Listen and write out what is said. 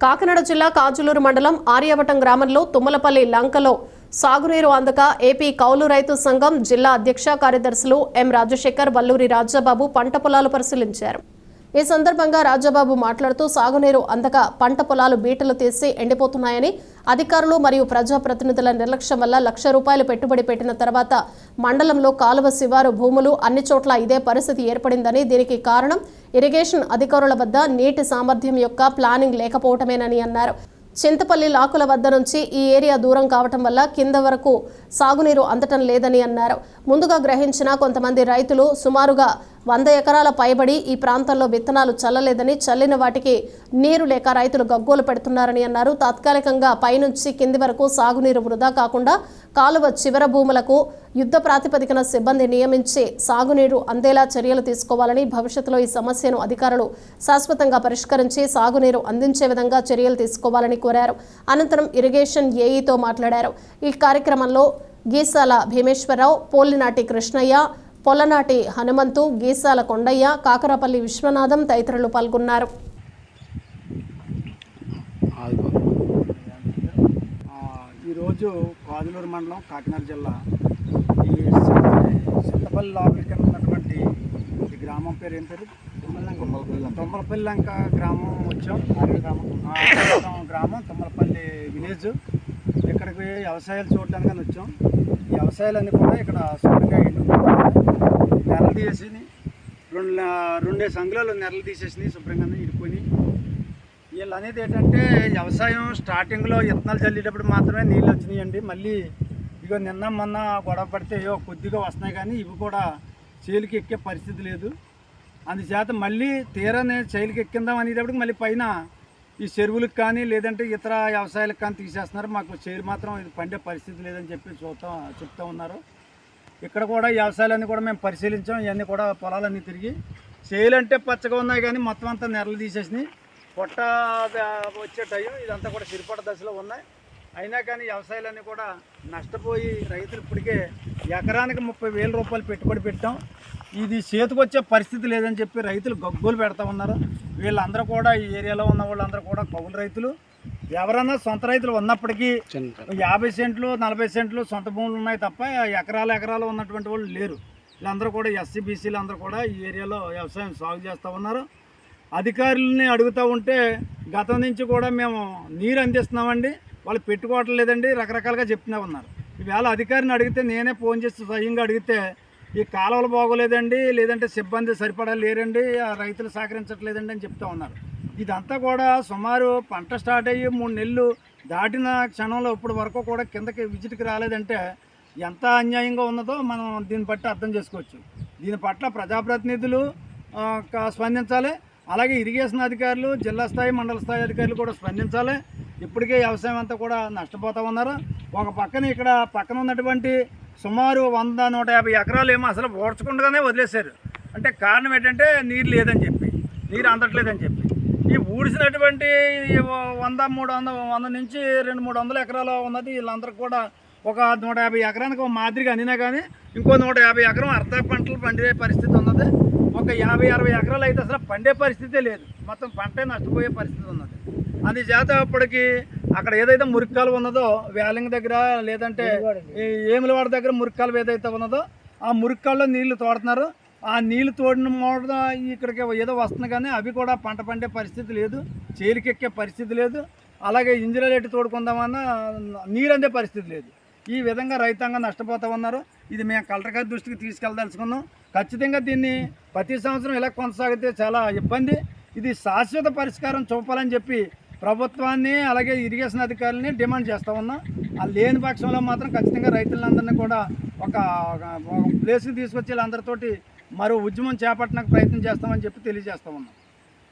కాకినాడ జిల్లా కాజులూరు మండలం ఆర్యవటం గ్రామంలో తుమ్మలపల్లి లంకలో సాగునీరు అందక ఏపీ కౌలు రైతు సంఘం జిల్లా అధ్యక్ష కార్యదర్శులు ఎం రాజశేఖర్ వల్లూరి రాజాబాబు పంట పొలాలు పరిశీలించారు. ఈ సందర్భంగా రాజాబాబు మాట్లాడుతూ సాగునీరు అందక పంట పొలాలు బీటలు తీసి ఎండిపోతున్నాయని అధికారులు మరియు ప్రజాప్రతినిధుల నిర్లక్ష్యం వల్ల లక్ష రూపాయలు పెట్టుబడి పెట్టిన తర్వాత మండలంలో కాలువ శివారు భూములు అన్ని చోట్ల ఇదే పరిస్థితి ఏర్పడిందని దీనికి కారణం ఇరిగేషన్ అధికారుల వద్ద నీటి సామర్థ్యం యొక్క ప్లానింగ్ లేకపోవటమేనని అన్నారు. చింతపల్లి లాకుల వద్ద నుంచి ఈ ఏరియా దూరం కావటం వల్ల కింద వరకు సాగునీరు అందటం లేదని అన్నారు. ముందుగా గ్రహించిన కొంతమంది రైతులు సుమారుగా వంద ఎకరాల పైబడి ఈ ప్రాంతంలో విత్తనాలు చల్లలేదని చల్లిన వాటికి నీరు లేక రైతులు గగ్గోలు పెడుతున్నారని అన్నారు. తాత్కాలికంగా పైనుంచి కింది వరకు సాగునీరు వృధా కాకుండా కాలువ చివర భూములకు యుద్ధ ప్రాతిపదికన సిబ్బంది నియమించి సాగునీరు అందేలా చర్యలు తీసుకోవాలని భవిష్యత్తులో ఈ సమస్యను అధికారులు శాశ్వతంగా పరిష్కరించి సాగునీరు అందించే విధంగా చర్యలు తీసుకోవాలని కోరారు. అనంతరం ఇరిగేషన్ ఏఈతో మాట్లాడారు. ఈ కార్యక్రమంలో గీసాల భీమేశ్వరరావు పోలినాటి కృష్ణయ్య పొల్లనాటి హనుమంతు గీసాల కొండయ్య కాకరపల్లి విశ్వనాథం తదితరులు పాల్గొన్నారు. ఆ, ఈరోజు కాదులూరు మండలం కాకినాడ జిల్లా ఈ సింత- సింతపల్లి లోపలి కింద ఉన్నటువంటి ఈ గ్రామం పేరు ఏం పేరు? తుమ్మలపల్లి లంక. గ్రామం వచ్చాం. ఆ, మొత్తం గ్రామం తుమ్మలపల్లి విలేజ్. ఇక్కడికి వ్యవసాయాలు చూడడానికి అని వచ్చాం. వ్యవసాయాలన్నీ కూడా ఇక్కడ సొంతగా నెరలు తీసేసి రెండు రెండే అంగుళాలు నెరలు తీసేసి శుభ్రంగా ఇరుకొని వీళ్ళు అనేది ఏంటంటే వ్యవసాయం స్టార్టింగ్లో విత్తనాలు చల్లేటప్పుడు మాత్రమే నీళ్ళు వచ్చినాయండి. మళ్ళీ ఇగో నిన్న మొన్న గొడవ పడితే ఏవో కొద్దిగా వస్తున్నాయి కానీ ఇవి కూడా చేలికి ఎక్కే పరిస్థితి లేదు. అందుచేత మళ్ళీ తీరనే చేలికి ఎక్కిందాం అనేటప్పటికి మళ్ళీ పైన ఈ చెరువులకు కానీ లేదంటే ఇతర వ్యవసాయాలకు కానీ తీసేస్తున్నారు. మాకు చేరు మాత్రం. ఇది పండే పరిస్థితి లేదని చెప్పి చూస్తాం చెప్తా ఉన్నారు. ఇక్కడ కూడా వ్యవసాయాలన్నీ కూడా మేము పరిశీలించాం. ఇవన్నీ కూడా పొలాలన్నీ తిరిగి చేయాలంటే పచ్చగా ఉన్నాయి కానీ మొత్తం అంతా నెరలు తీసేసినాయి. పొట్ట ద- వచ్చే టైం ఇదంతా కూడా సిరిపడ దశలో ఉన్నాయి. అయినా కానీ వ్యవసాయాలన్నీ కూడా నష్టపోయి రైతులు ఇప్పటికే ఎకరానికి ముప్పై వేల రూపాయలు పెట్టుబడి పెట్టాం. ఇది చేతికి వచ్చే పరిస్థితి లేదని చెప్పి రైతులు గగ్గోలు పెడతా ఉన్నారు. వీళ్ళందరూ కూడా ఈ ఏరియాలో ఉన్న వాళ్ళందరూ కూడా కౌలు రైతులు. ఎవరన్నా సొంత రైతులు ఉన్నప్పటికీ యాభై సెంట్లు నలభై సెంట్లు సొంత భూములు ఉన్నాయి తప్ప ఎకరాలు ఎకరాలు ఉన్నటువంటి వాళ్ళు లేరు. వీళ్ళందరూ కూడా ఎస్సీ బీసీలు అందరూ కూడా ఈ ఏరియాలో వ్యవసాయం సాగు చేస్తూ ఉన్నారు. అధికారులని అడుగుతూ ఉంటే గతం నుంచి కూడా మేము నీరు అందిస్తున్నామండి. వాళ్ళు పెట్టుకోవటం లేదండి రకరకాలుగా చెప్తూనే ఉన్నారు. ఈవేళ అధికారిని అడిగితే నేనే ఫోన్ చేసి స్వయంగా అడిగితే ఈ కాలువలు బాగోలేదండి లేదంటే సిబ్బంది సరిపడా లేరండి ఆ రైతులు సహకరించట్లేదండి అని చెప్తా ఉన్నారు. ఇదంతా కూడా సుమారు పంట స్టార్ట్ అయ్యి మూడు నెలలు దాటిన క్షణంలో ఇప్పటి వరకు కూడా కిందకి విజిట్కి రాలేదంటే ఎంత అన్యాయంగా ఉన్నదో మనం దీన్ని బట్టి అర్థం చేసుకోవచ్చు. దీని పట్ల ప్రజాప్రతినిధులు స్పందించాలి. అలాగే ఇరిగేషన్ అధికారులు జిల్లా స్థాయి మండల స్థాయి అధికారులు కూడా స్పందించాలి. ఇప్పటికే వ్యవసాయం అంతా కూడా నష్టపోతూ ఉన్నారు. ఒక పక్కన ఇక్కడ పక్కన ఉన్నటువంటి సుమారు వంద నూట యాభై ఎకరాలు ఏమో అసలు ఓడ్చకుండానే వదిలేశారు. అంటే కారణం ఏంటంటే నీరు లేదని చెప్పి నీరు అందట్లేదని చెప్పి. ఈ ఊడిసినటువంటి వంద మూడు వంద వంద నుంచి రెండు మూడు వందల ఎకరాలు ఉన్నది వీళ్ళందరూ కూడా ఒక నూట యాభై ఎకరానికి ఒక మాదిరిగా అందినా కానీ ఇంకో నూట యాభై ఎకరం అర్ధ పంటలు పండే పరిస్థితి ఉన్నది. ఒక యాభై అరవై ఎకరాలు అయితే అసలు పండే పరిస్థితే లేదు. మొత్తం పంటే నష్టపోయే పరిస్థితి ఉన్నది. అందుచేత అప్పటికి అక్కడ ఏదైతే మురికాలు ఉన్నదో వేలింగ్ దగ్గర లేదంటే ఈ ఏములవాడ దగ్గర మురికాలు ఏదైతే ఉన్నదో ఆ మురికాల్లో నీళ్ళు తోడుతున్నారు. ఆ నీళ్ళు తోడిన మూడ ఇక్కడికి ఏదో వస్తుంది కానీ అవి కూడా పంట పండే పరిస్థితి లేదు చేరికెక్కే పరిస్థితి లేదు. అలాగే ఇంజినీర్ ఎట్టి తోడుకుందామన్నా నీరు అందే పరిస్థితి లేదు. ఈ విధంగా రైతాంగం నష్టపోతా ఉన్నారు. ఇది మేము కలెక్టర్ గారి దృష్టికి తీసుకెళ్ళదలుచుకున్నాం ఖచ్చితంగా దీన్ని ప్రతి సంవత్సరం ఇలా కొనసాగితే చాలా ఇబ్బంది. ఇది శాశ్వత పరిష్కారం చూపాలని చెప్పి ప్రభుత్వాన్ని అలాగే ఇరిగేషన్ అధికారులని డిమాండ్ చేస్తూ ఉన్నాం. ఆ లేని పక్షంలో మాత్రం ఖచ్చితంగా రైతులందరినీ కూడా ఒక ప్లేస్కి తీసుకొచ్చి వీళ్ళందరితోటి మరో ఉద్యమం చేపట్టడానికి ప్రయత్నం చేస్తామని చెప్పి తెలియజేస్తూ ఉన్నాం.